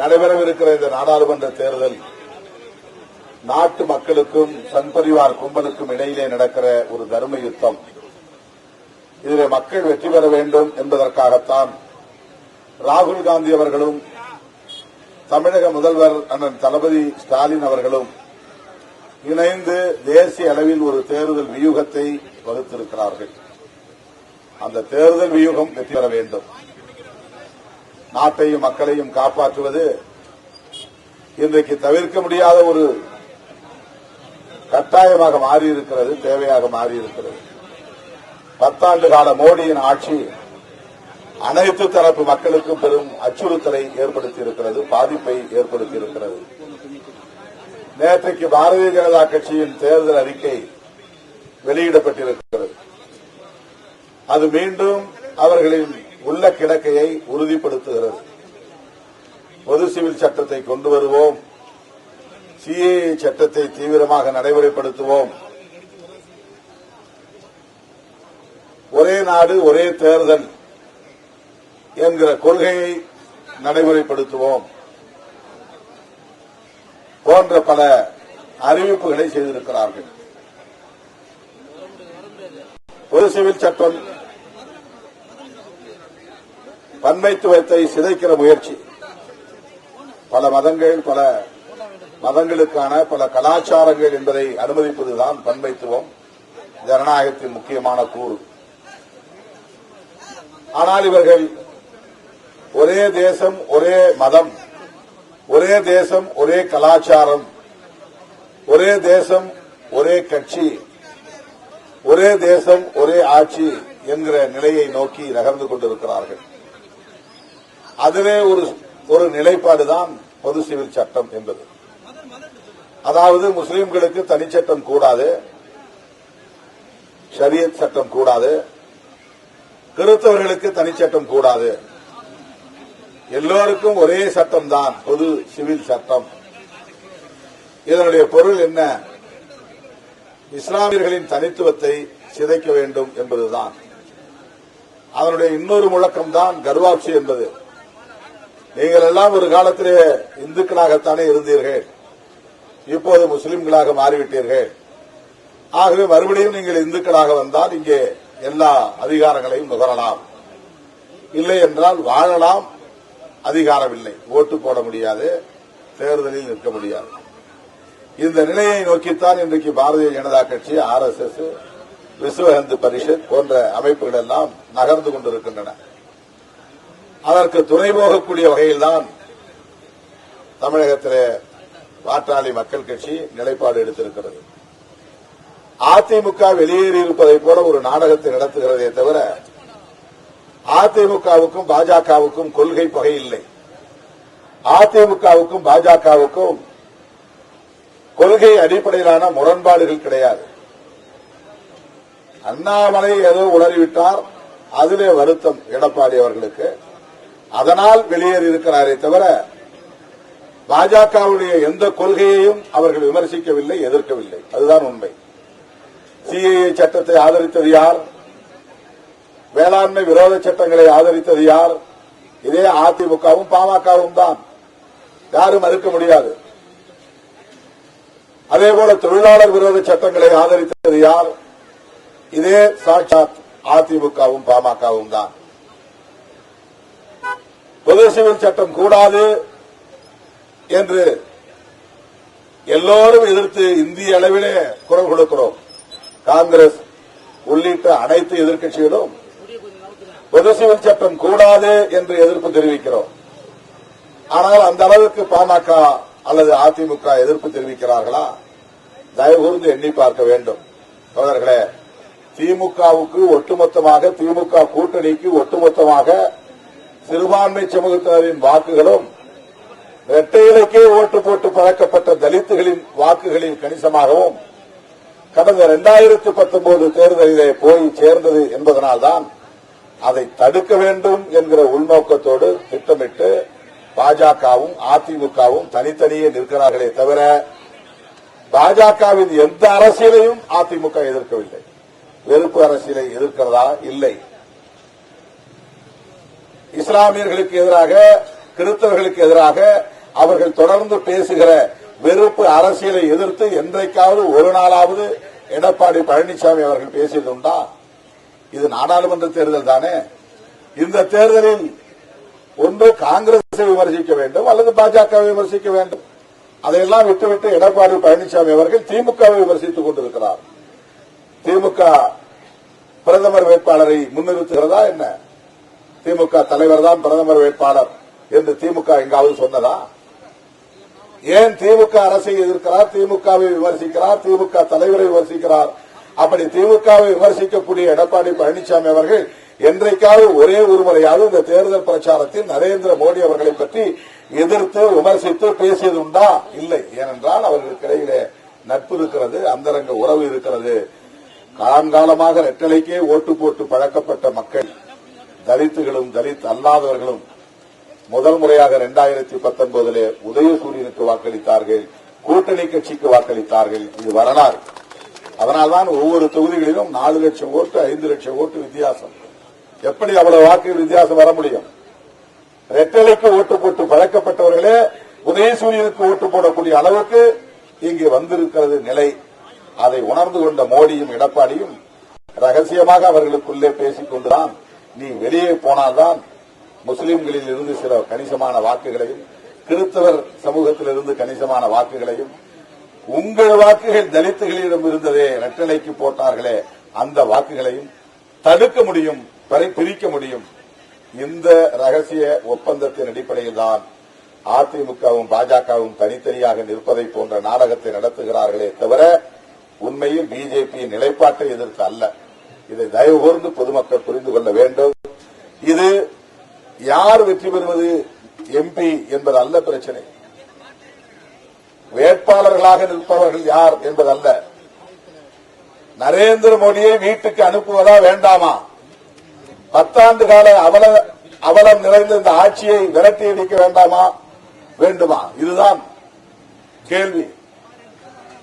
நடைபெறவிருக்கிற இந்த நாடாளுமன்ற தேர்தல் நாட்டு மக்களுக்கும் சன்பரிவார் கும்பலுக்கும் இடையிலே நடக்கிற ஒரு தர்ம யுத்தம். இதில் மக்கள் வெற்றி பெற வேண்டும் என்பதற்காகத்தான் ராகுல் காந்தி அவர்களும் தமிழக முதல்வர் அண்ணன் தளபதி ஸ்டாலின் அவர்களும் இணைந்து தேசிய அளவில் ஒரு தேர்தல் வியூகத்தை வகுத்திருக்கிறார்கள். அந்த தேர்தல் வியூகம் வெற்றி பெற வேண்டும். நாட்டையும் மக்களையும் காப்பாற்றுவது இன்றைக்கு தவிர்க்க முடியாத ஒரு கட்டாயமாக மாறியிருக்கிறது தேவையாக மாறியிருக்கிறது. பத்தாண்டு கால மோடியின் ஆட்சி அனைத்து தரப்பு மக்களுக்கும் பெரும் அச்சுறுத்தலை ஏற்படுத்தி இருக்கிறது பாதிப்பை ஏற்படுத்தி இருக்கிறது நேற்றைக்கு பாரதிய ஜனதா கட்சியின் தேர்தல் அறிக்கை வெளியிடப்பட்டிருக்கிறது. அது மீண்டும் அவர்களின் உள்ள கிடக்கையை உறுதிப்படுத்துகிறது. பொது சிவில் சட்டத்தை கொண்டு வருவோம். சிஏஏ சட்டத்தை தீவிரமாக நடைமுறைப்படுத்துவோம். ஒரே நாடு ஒரே தேர்தல் என்கிற கொள்கையை நடைமுறைப்படுத்துவோம். போன்ற பல அறிவிப்புகளை செய்திருக்கிறார்கள். பொது சிவில் சட்டம் பன்மைத்துவத்தை சிதைக்கிற முயற்சி. பல மதங்கள் பல மதங்களுக்கான பல கலாச்சாரங்கள் என்பதை அனுமதிப்பதுதான் பன்மைத்துவம். ஜனநாயகத்தின் முக்கியமான கூறு. ஆனால் இவர்கள் ஒரே தேசம் ஒரே மதம் ஒரே தேசம் ஒரே கலாச்சாரம் ஒரே தேசம் ஒரே கட்சி ஒரே தேசம் ஒரே ஆட்சி என்கிற நிலையை நோக்கி நகர்ந்து கொண்டிருக்கிறார்கள். அதுவே ஒரு ஒரு நிலைப்பாடுதான் பொது சிவில் சட்டம் என்பது. அதாவது முஸ்லீம்களுக்கு தனிச்சட்டம் கூடாது ஷரியத் சட்டம் கூடாது கிறிஸ்தவர்களுக்கு தனிச்சட்டம் கூடாது. எல்லோருக்கும் ஒரே சட்டம் தான் பொது சிவில் சட்டம். இதனுடைய பொருள் என்ன? இஸ்லாமியர்களின் தனித்துவத்தை சிதைக்க வேண்டும் என்பதுதான். அதனுடைய இன்னொரு முழக்கம்தான் கர்வாட்சி என்பது. நீங்கள் எல்லாம் ஒரு காலத்திலே இந்துக்களாகத்தானே இருந்தீர்கள். இப்போது முஸ்லிம்களாக மாறிவிட்டீர்கள். ஆகவே மறுபடியும் நீங்கள் இந்துக்களாக வந்தால் இங்கே எல்லா அதிகாரங்களையும் நுகரலாம். இல்லை என்றால் வாழலாம். அதிகாரம் இல்லை ஓட்டு போட முடியாது. தேர்தலில் நிற்க முடியாது. இந்த நிலையை நோக்கித்தான் இன்றைக்கு பாரதிய ஜனதா கட்சி R S S Vishwa Hindu Parishad போன்ற அமைப்புகள் எல்லாம் நகர்ந்து கொண்டிருக்கின்றன. அதற்கு துணை போகக்கூடிய வகையில்தான் தமிழகத்திலே பாட்டாளி மக்கள் கட்சி நிலைப்பாடு எடுத்திருக்கிறது. அதிமுக வெளியேறியிருப்பதை போல ஒரு நாடகத்தை நடத்துகிறதே தவிர அதிமுகவுக்கும் பாஜகவுக்கும் கொள்கை பகை இல்லை. அதிமுகவுக்கும் பாஜகவுக்கும் கொள்கை அடிப்படையிலான முரண்பாடுகள் கிடையாது. அண்ணாமலை ஏதோ உளறிவிட்டார் அதிலே வருத்தம் எடப்பாடி அவர்களுக்கு. அதனால் வெளியேறி இருக்கிறாரே தவிர பாஜகவுடைய எந்த கொள்கையையும் அவர்கள் விமர்சிக்கவில்லை எதிர்க்கவில்லை. அதுதான் உண்மை. சிஏஏ சட்டத்தை ஆதரித்தது யார்? வேளாண்மை விரோத சட்டங்களை ஆதரித்தது யார்? இதே அதிமுகவும் பாமகவும் தான். யாரும் மறுக்க முடியாது. அதேபோல தொழிலாளர் விரோத சட்டங்களை ஆதரித்தது யார்? இதே சாட்சாத் அதிமுகவும் பாமகவும் தான். பொது சிவில் சட்டம் கூடாது என்று எல்லோரும் எதிர்த்து இந்திய அளவிலே குரல் கொடுக்கிறோம். காங்கிரஸ் உள்ளிட்ட அனைத்து எதிர்க்கட்சிகளும் பொது சிவில் சட்டம் கூடாது என்று எதிர்ப்பு தெரிவிக்கிறோம். ஆனால் அந்த அளவுக்கு பாமக அல்லது அதிமுக எதிர்ப்பு தெரிவிக்கிறார்களா? தயவுகூர்ந்து எண்ணி பார்க்க வேண்டும். சோதர்களே திமுகவுக்கு ஒட்டுமொத்தமாக திமுக கூட்டணிக்கு ஒட்டுமொத்தமாக சிறுபான்மை சமூகத்தினரின் வாக்குகளும் இரட்டை ஓட்டு போட்டு பழக்கப்பட்ட தலித்துகளின் வாக்குகளின் கணிசமாகவும் கடந்த இரண்டாயிரத்தி பத்தொன்பது தேர்தலிலே போய் சேர்ந்தது என்பதனால்தான் அதை தடுக்க வேண்டும் என்கிற உள்நோக்கத்தோடு திட்டமிட்டு பாஜகவும் அதிமுகவும் தனித்தனியே நிற்கிறார்களே தவிர பாஜகவின் எந்த அரசியலையும் அதிமுக எதிர்க்கவில்லை. வெறுப்பு அரசியலை எதிர்க்கிறதா? இல்லை. இஸ்லாமியர்களுக்கு எதிராக கிறிஸ்தவர்களுக்கு எதிராக அவர்கள் தொடர்ந்து பேசுகிற வெறுப்பு அரசியலை எதிர்த்து என்றைக்காவது ஒரு நாளாவது எடப்பாடி பழனிசாமி அவர்கள் பேசியதுண்டா இது நாடாளுமன்ற தேர்தல் தானே? இந்த தேர்தலில் ஒன்று காங்கிரஸை விமர்சிக்க வேண்டும் அல்லது பாஜகவை விமர்சிக்க வேண்டும். அதையெல்லாம் விட்டுவிட்டு எடப்பாடி பழனிசாமி அவர்கள் திமுகவை விமர்சித்துக் கொண்டிருக்கிறார். திமுக பிரதமர் வேட்பாளரை முன்னிறுத்துகிறதா என்ன? திமுக தலைவர் தான் பிரதமர் வேட்பாளர் என்று திமுக எங்காவது சொன்னதா? ஏன் திமுக அரசை எதிர்க்கிறார் திமுகவை விமர்சிக்கிறார் திமுக தலைவரை விமர்சிக்கிறார்? அப்படி திமுகவை விமர்சிக்கக்கூடிய எடப்பாடி பழனிசாமி அவர்கள் என்றைக்காவது ஒரே ஒருமுறையாவது இந்த தேர்தல் பிரச்சாரத்தில் நரேந்திர மோடி அவர்களை பற்றி எதிர்த்து விமர்சித்து பேசியது உண்டா? இல்லை. ஏனென்றால் அவர்களுக்கு இடையிலே நட்பு இருக்கிறது அந்தரங்க உறவு இருக்கிறது. காலங்காலமாக ரெட்டலைக்கே ஓட்டு போட்டு பழக்கப்பட்ட மக்கள் தலித்துகளும் தலித் அல்லாதவர்களும் முதல் முறையாக இரண்டாயிரத்தி பத்தொன்பதிலே உதயசூரியனுக்கு வாக்களித்தார்கள் கூட்டணி கட்சிக்கு வாக்களித்தார்கள். இது வரலாறு. அதனால்தான் ஒவ்வொரு தொகுதிகளிலும் நாலு லட்சம் ஓட்டு ஐந்து லட்சம் ஓட்டு வித்தியாசம். எப்படி அவ்வளவு வாக்கு வித்தியாசம் வர முடியும்? ரெட்டலைக்கு ஓட்டு போட்டு பழக்கப்பட்டவர்களே உதயசூரியனுக்கு ஓட்டு போடக்கூடிய அளவுக்கு இங்கு வந்திருக்கிறது நிலை. அதை உணர்ந்து கொண்ட மோடியும் எடப்பாடியும் ரகசியமாக அவர்களுக்குள்ளே பேசிக் கொண்டுதான் நீ வெளியே போனால்தான் முஸ்லிம்களில் இருந்து சில கணிசமான வாக்குகளையும் கிறிஸ்தவர் சமூகத்திலிருந்து கணிசமான வாக்குகளையும் உங்கள் வாக்குகள் தலித்துகளிடம் இருந்ததே ரெட்டலைக்கு போட்டார்களே அந்த வாக்குகளையும் தடுக்க முடியும் பிரிக்க முடியும். இந்த ரகசிய ஒப்பந்தத்தின் அடிப்படையில் தான் அதிமுகவும் பாஜகவும் தனித்தனியாக நிற்பதை போன்ற நாடகத்தை நடத்துகிறார்களே தவிர உண்மையில் பிஜேபி நிலைப்பாட்டை எதிர்த்து அல்ல. இதை தயவு கூர்ந்து பொதுமக்கள் புரிந்து கொள்ள வேண்டும். இது யார் வெற்றி பெறுவது? எம்பி என்பது அல்ல பிரச்சனை. வேட்பாளர்களாக நிற்பவர்கள் யார் என்பதல்ல நரேந்திர மோடியை வீட்டுக்கு அனுப்புவதா வேண்டாமா? பத்தாண்டு கால அவல அவலம் நிறைந்த இந்த ஆட்சியை விரட்டி அடிக்க வேண்டாமா? வேண்டுமா? இதுதான் கேள்வி.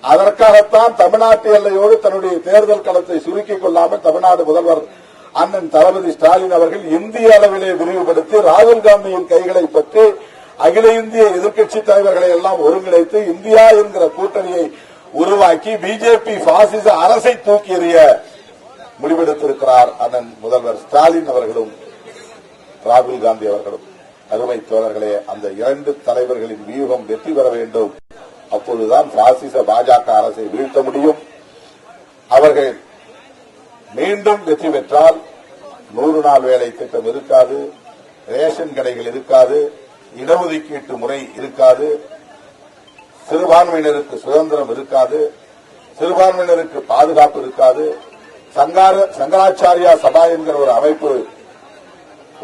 அதற்காகத்தான் தமிழ்நாட்டு எல்லையோடு தன்னுடைய தேர்தல் களத்தை சுருக்கிக் கொள்ளாமல் தமிழ்நாடு முதல்வர் அண்ணன் தளபதி ஸ்டாலின் அவர்கள் இந்திய அளவிலே விரிவுபடுத்தி ராகுல் காந்தியின் கைகளை பற்றி அகில இந்திய எதிர்க்கட்சி தலைவர்களை எல்லாம் ஒருங்கிணைத்து இந்தியா என்கிற கூட்டணியை உருவாக்கி பிஜேபி பாசிச அரசை தூக்கி எறிய முடிவெடுத்திருக்கிறார் அண்ணன் முதல்வர் ஸ்டாலின் அவர்களும் ராகுல் காந்தி அவர்களும். அருமை தோழர்களே அந்த இரண்டு தலைவர்களின் வியூகம் வெற்றி பெற வேண்டும். அப்போதுதான் பாசிச பாஜக அரசை வீழ்த்த முடியும். அவர்கள் மீண்டும் வெற்றி பெற்றால் நூறு நாள் வேலை திட்டம் இருக்காது ரேஷன் கடைகள் இருக்காது இடஒதுக்கீட்டு முறை இருக்காது சிறுபான்மையினருக்கு சுதந்திரம் இருக்காது சிறுபான்மையினருக்கு பாதுகாப்பு இருக்காது. சங்கார சங்கராச்சாரியா சபா என்கிற ஒரு அமைப்பு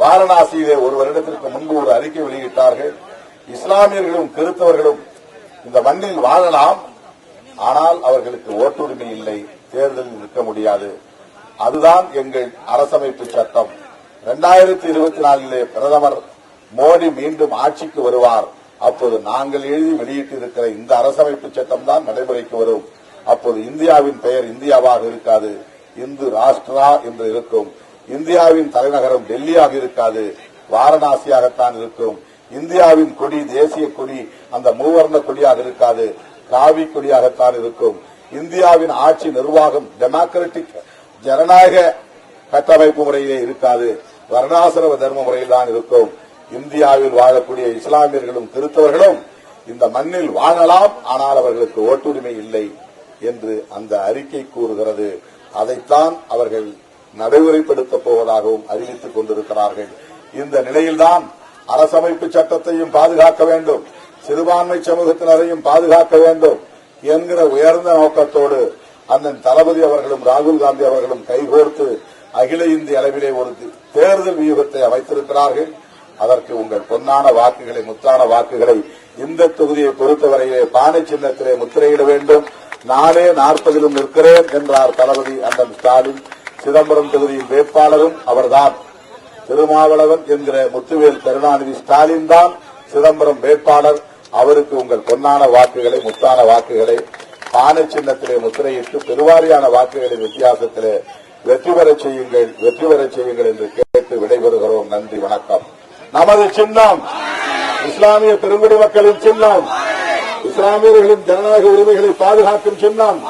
வாரணாசியிலே ஒரு வருடத்திற்கு முன்பு ஒரு அறிக்கை வெளியிட்டார்கள். இஸ்லாமியர்களும் கிறிஸ்தவர்களும் மண்ணில் வாழலாம். ஆனால் அவர்களுக்கு ஓட்டுரிமை இல்லை. தேர்தலில் நிற்க முடியாது. அதுதான் எங்கள் அரசமைப்பு சட்டம். இரண்டாயிரத்தி இருபத்தி நாலிலே பிரதமர் மோடி மீண்டும் ஆட்சிக்கு வருவார். அப்போது நாங்கள் எழுதி வெளியிட்டிருக்கிற இந்த அரசமைப்பு சட்டம் தான் நடைமுறைக்கு வரும். அப்போது இந்தியாவின் பெயர் இந்தியாவாக இருக்காது. இந்து ராஷ்டிரா என்று இருக்கும். இந்தியாவின் தலைநகரம் டெல்லியாக இருக்காது. வாரணாசியாகத்தான் இருக்கும். இந்தியாவின் கொடி தேசிய கொடி அந்த மூவர்ண கொடியாக இருக்காது. காவி கொடியாகத்தான் இருக்கும். இந்தியாவின் ஆட்சி நிர்வாகம் டெமோக்ராட்டிக் ஜனநாயக கட்டமைப்பு முறையிலே இருக்காது. வர்ணாசிரம தர்ம முறையில் தான் இருக்கும். இந்தியாவில் வாழக்கூடிய இஸ்லாமியர்களும் கிறிஸ்தவர்களும் இந்த மண்ணில் வாழலாம். ஆனால் அவர்களுக்கு ஓட்டுரிமை இல்லை என்று அந்த அறிக்கை கூறுகிறது. அதைத்தான் அவர்கள் நடைமுறைப்படுத்தப் போவதாகவும் அறிவித்துக் கொண்டிருக்கிறார்கள். இந்த நிலையில்தான் அரசமைப்பு சட்டத்தையும் பாதுகாக்க வேண்டும். சிறுபான்மை சமூகத்தினரையும் பாதுகாக்க வேண்டும் என்கிற உயர்ந்த நோக்கத்தோடு அந்த தளபதி அவர்களும் ராகுல் காந்தி அவர்களும் கைகோர்த்து அகில இந்திய அளவிலே ஒரு தேர்தல் வியூகத்தை அமைத்திருக்கிறார்கள். அதற்கு உங்கள் பொன்னான வாக்குகளை முத்தான வாக்குகளை இந்த தொகுதியை பொறுத்தவரையிலே பானை சின்னத்திலே முத்திரையிட வேண்டும். நானே நாற்பதிலும் நிற்கிறேன் என்றார் தளபதி அண்ணன் ஸ்டாலின். சிதம்பரம் தொகுதியின் வேட்பாளரும் அவர்தான். திருமாவளவன் என்கிற முத்துவேல் கருணாநிதி ஸ்டாலின் தான் சிதம்பரம் வேட்பாளர். அவருக்கு உங்கள் பொன்னான வாக்குகளை முத்தான வாக்குகளை பானை சின்னத்திலே முத்திரையிட்டு பெருவாரியான வாக்குகளின் வித்தியாசத்திலே வெற்றி பெறச் செய்யுங்கள் வெற்றி பெறச் செய்யுங்கள் என்று கேட்டு விடைபெறுகிறோம். நன்றி வணக்கம். நமது சின்னம் இஸ்லாமிய பெருங்குடி மக்களின் சின்னம் இஸ்லாமியர்களின் ஜனநாயக உரிமைகளை பாதுகாக்கும் சின்னம்.